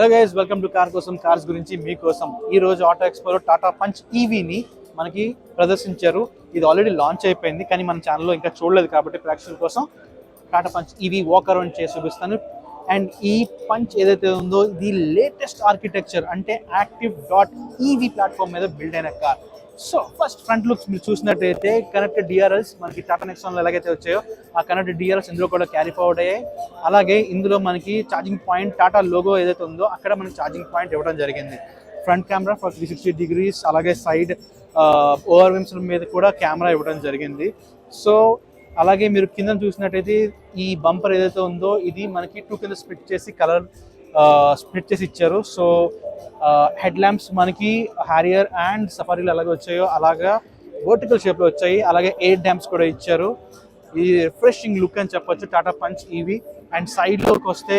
Hello guys welcome to car కోసం cars గురించి మీకోసం ఈ రోజు ఆటో ఎక్స్పోలో టాటా పంచ్ ఈవీని మనకి ప్రదర్శించారు. ఇది ఆల్రెడీ లాంచ్ అయిపోయింది కానీ మన ఛానల్లో ఇంకా చూడలేదు కాబట్టి ప్రేక్షకుల కోసం Tata punch EV walk around చేసి చూపిస్తాను. అండ్ ఈ పంచ్ ఏదైతే ఉందో ఇది లేటెస్ట్ ఆర్కిటెక్చర్ అంటే యాక్టివ్ డాట్ ఈవీ ప్లాట్ఫామ్ మీద బిల్డ్ అయిన car so first front looks మీరు చూసినట్టయితే కనెక్టెడ్ డిఆర్ఎల్స్ మనకి టాటా నెక్సాన్లో ఎలాగైతే వచ్చాయో ఆ కనెక్టెడ్ డిఆర్ఎల్స్ ఇందులో కూడా క్యారీ ఫార్వర్డ్ అయ్యాయి. అలాగే ఇందులో మనకి ఛార్జింగ్ పాయింట్ టాటా లోగో ఏదైతే ఉందో అక్కడ మనకి ఛార్జింగ్ పాయింట్ ఇవ్వడం జరిగింది. Front camera for three sixty degrees అలాగే సైడ్ ఓవర్ విమ్స్ మీద కూడా కెమెరా ఇవ్వడం జరిగింది. సో అలాగే మీరు కింద చూసినట్టయితే ఈ బంపర్ ఏదైతే ఉందో ఇది మనకి టూ కింద స్ప్లిట్ చేసి కలర్ స్ప్లిట్ చేసి ఇచ్చారు. సో హెడ్ ల్యాంప్స్ మనకి హ్యారియర్ అండ్ సఫారీలు అలాగే వచ్చాయో అలాగా వర్టికల్ షేప్లో వచ్చాయి. అలాగే ఎయిర్ డ్యామ్స్ కూడా ఇచ్చారు. ఈ రిఫ్రెషింగ్ లుక్ అని చెప్పొచ్చు. టాటా పంచ్ ఈవీ అండ్ సైడ్లోకి వస్తే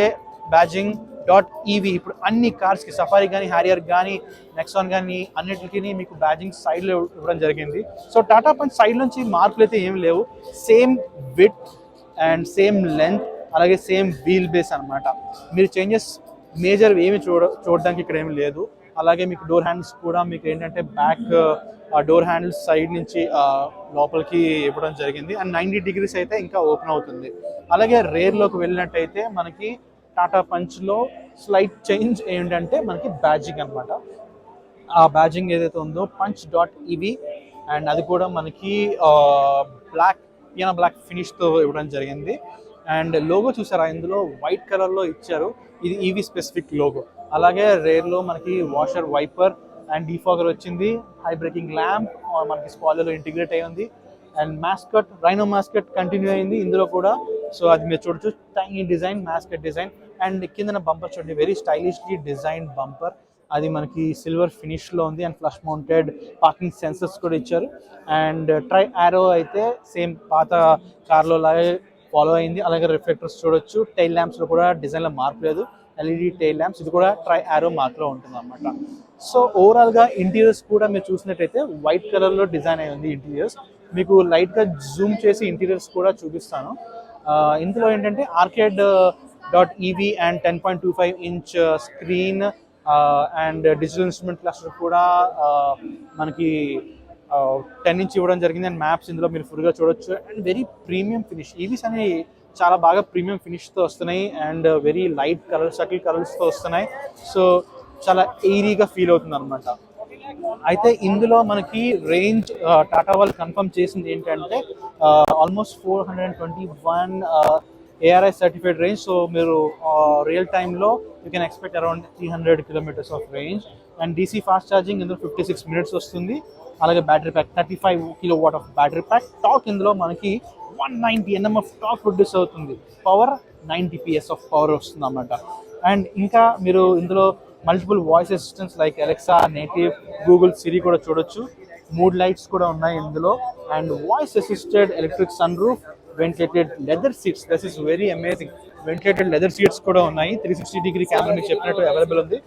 బ్యాజింగ్ డాట్ ఈవీ ఇప్పుడు అన్ని కార్స్కి సఫారీ కానీ హ్యారియర్ కానీ నెక్సాన్ కానీ అన్నిటికీ మీకు బ్యాజింగ్ సైడ్లో ఇవ్వడం జరిగింది. సో టాటా పంచ్ సైడ్ నుంచి మార్పులు అయితే ఏమి లేవు. Same with and same length అలాగే సేమ్ వీల్ బేస్ అనమాట మీరు చేంజెస్ మేజర్ ఏమి చూడ చూడడానికి ఇక్కడ ఏమి లేదు. అలాగే మీకు డోర్ హ్యాండిల్స్ కూడా మీకు ఏంటంటే బ్యాక్ డోర్ హ్యాండిల్స్ సైడ్ నుంచి లోపలికి ఇవ్వడం జరిగింది. అండ్ నైంటీ డిగ్రీస్ అయితే ఇంకా ఓపెన్ అవుతుంది. అలాగే రేర్లోకి వెళ్ళినట్టయితే మనకి టాటా పంచ్లో స్లైట్ చేంజ్ ఏంటంటే మనకి బ్యాజింగ్ అనమాట ఆ బ్యాజింగ్ ఏదైతే ఉందో పంచ్ డాట్ ఇవి అండ్ అది కూడా మనకి బ్లాక్ పియానో బ్లాక్ ఫినిష్తో ఇవ్వడం జరిగింది. అండ్ లోగో చూసారా? ఇందులో వైట్ కలర్లో ఇచ్చారు. ఇది ఈవీ స్పెసిఫిక్ లోగో అలాగే రేర్లో మనకి వాషర్ వైపర్ అండ్ డీఫాగర్ వచ్చింది. హై బ్రేకింగ్ ల్యాంప్ మనకి స్పాయిలర్లో ఇంటిగ్రేట్ అయి ఉంది. And mascot rhino mascot continue అయింది ఇందులో కూడా. సో అది మీరు చూడొచ్చు. Tiny design mascot design and కిందన బంపర్ చూడండి. వెరీ స్టైలిష్లీ డిజైన్ బంపర్ అది మనకి సిల్వర్ ఫినిష్లో ఉంది. And flush mounted parking sensors కూడా ఇచ్చారు. అండ్ ట్రై ఆరో అయితే సేమ్ పాత కార్లో లాగే ఫాలో అయింది. అలాగే రిఫ్లెక్టర్స్ చూడొచ్చు. టైల్ ల్యాంప్స్లో కూడా డిజైన్లో మార్పు లేదు. ఎల్ఈడి టైల్ ల్యాంప్స్ ఇది కూడా ట్రై ఆరో మార్క్లో ఉంటుంది అనమాట సో ఓవరాల్గా ఇంటీరియర్స్ కూడా మీరు చూసినట్టయితే వైట్ కలర్లో డిజైన్ అయి ఉంది ఇంటీరియర్స్ మీకు లైట్గా జూమ్ చేసి ఇంటీరియర్స్ కూడా చూపిస్తాను. ఇందులో ఏంటంటే arcade dot EV and ten point two five inch screen and digital instrument cluster కూడా uh, మనకి టెన్ ఇంచ్ ఇవ్వడం జరిగింది. అండ్ మ్యాప్స్ ఇందులో మీరు ఫుల్గా చూడొచ్చు. And very premium finish EVs అనేవి చాలా బాగా ప్రీమియం ఫినిష్తో వస్తున్నాయి. And very light colour subtle కలర్స్తో వస్తున్నాయి. సో చాలా ఎయిరీగా ఫీల్ అవుతుంది అనమాట అయితే ఇందులో మనకి రేంజ్ టాటా వాళ్ళు కన్ఫర్మ్ చేసింది ఏంటంటే almost four hundred and twenty one ARI certified range so మీరు రియల్ టైంలో you can expect around three hundred kilometres of range and DC fast charging ఇందులో ఫిఫ్టీ సిక్స్ మినిట్స్ వస్తుంది. అలాగే battery pack thirty five kilo watt of battery pack torque ఇందులో మనకి one ninety NMF torque produce అవుతుంది. Power ninety PS of power వస్తుంది అన్నమాట and ఇంకా మీరు ఇందులో multiple voice assistants like Alexa native Google Siri కూడా చూడొచ్చు. మూడ్ లైట్స్ కూడా ఉన్నాయి ఇందులో. And voice assisted electric sunroof ventilated leather seats this is very amazing ventilated leather seats కూడా ఉన్నాయి. త్రీ సిక్స్టీ డిగ్రీ కెమెరా మీకు చెప్పినట్టు అవైలబుల్ ఉంది.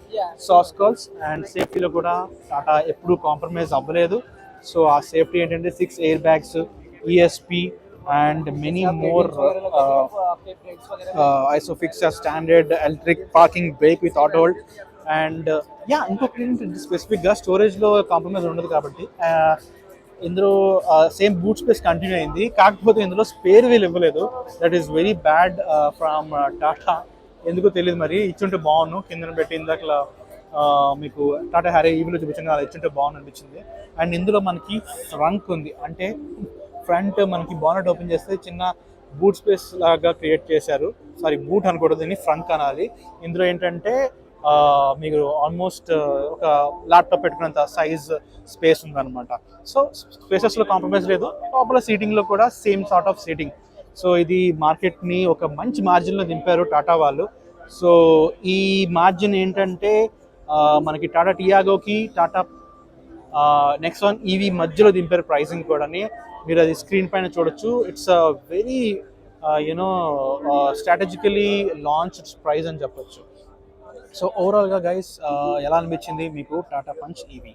సాస్ కాల్స్ అండ్ సేఫ్టీలో కూడా టాటా ఎప్పుడూ కాంప్రమైజ్ అవ్వలేదు. సో ఆ సేఫ్టీ ఏంటంటే six airbags ESP and many more ISOFIX standard electric parking brake with auto hold and yeah ఇంకొకటి ఏంటంటే స్పెసిఫిక్గా స్టోరేజ్లో కాంప్రమైజ్ ఉండదు కాబట్టి ఇందులో సేమ్ బూట్ స్పేస్ కంటిన్యూ అయింది. కాకపోతే ఇందులో స్పేర్ వీల్ ఇవ్వలేదు. That is very bad from Tata ఎందుకో తెలియదు మరి. ఇచ్చుంటే బాగున్నాను కిందన పెట్టి ఇందాక మీకు టాటా హ్యారీ ఈవీలో చూపించంగా అలా ఇచ్చుంటే బాగుంది అనిపించింది. అండ్ ఇందులో మనకి ఫ్రంక్ ఉంది. అంటే ఫ్రంట్ మనకి బానెట్ ఓపెన్ చేస్తే చిన్న బూట్ స్పేస్ లాగా క్రియేట్ చేశారు. సారీ బూట్ అనకూడదు దీన్ని ఫ్రంక్ అనాలి. ఇందులో ఏంటంటే మీకు ఆల్మోస్ట్ ఒక ల్యాప్టాప్ పెట్టుకున్నంత సైజ్ స్పేస్ ఉందన్నమాట. సో స్పేసెస్లో కాంప్రమైజ్ లేదు. లోపల సీటింగ్లో కూడా same sort of seating so ఇది మార్కెట్ని ఒక మంచి మార్జిన్లో దింపారు టాటా వాళ్ళు. సో ఈ మార్జిన్ ఏంటంటే మనకి టాటా టియాగోకి టాటా నెక్స్ట్ వన్ ఈవీ మధ్యలో దింపారు ప్రైసింగ్ కూడాని. మీరు అది స్క్రీన్ పైన చూడొచ్చు. It's a very you know strategically launch price అని చెప్పొచ్చు. సో ఓవరాల్గా గైస్ ఎలా అనిపించింది మీకు టాటా పంచ్ ఈవీ